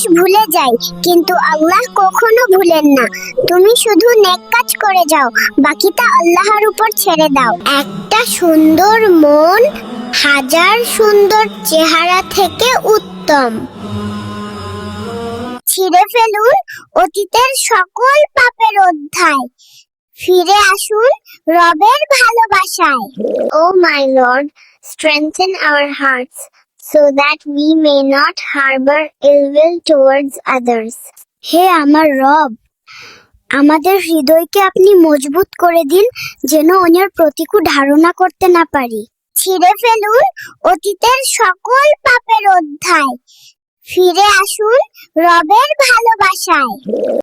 মানুষ ভুলে যায়, কিন্তু আল্লাহ কখনো ভুলেন না। তুমি শুধু নেক কাজ করে যাও, বাকিটা আল্লাহর উপর ছেড়ে দাও। একটা সুন্দর মন, হাজার সুন্দর চেহারা থেকে উত্তম। ছিঁড়ে ফেলুন অতীতের সকল পাপের অধ্যায়। ফিরে আসুন রবের ভালোবাসায়। ও my Lord strengthen our hearts. So that we may not harbor ill will towards others. হে আমার রব, আমাদের হৃদয়কে আপনি মজবুত করে দিন, যেন অন্যের প্রতিকূল ধারণা করতে না পারি। ছিঁড়ে ফেলুন অতীতের সকল পাপের অধ্যায়। ফিরে আসুন রবের ভালোবাসায়।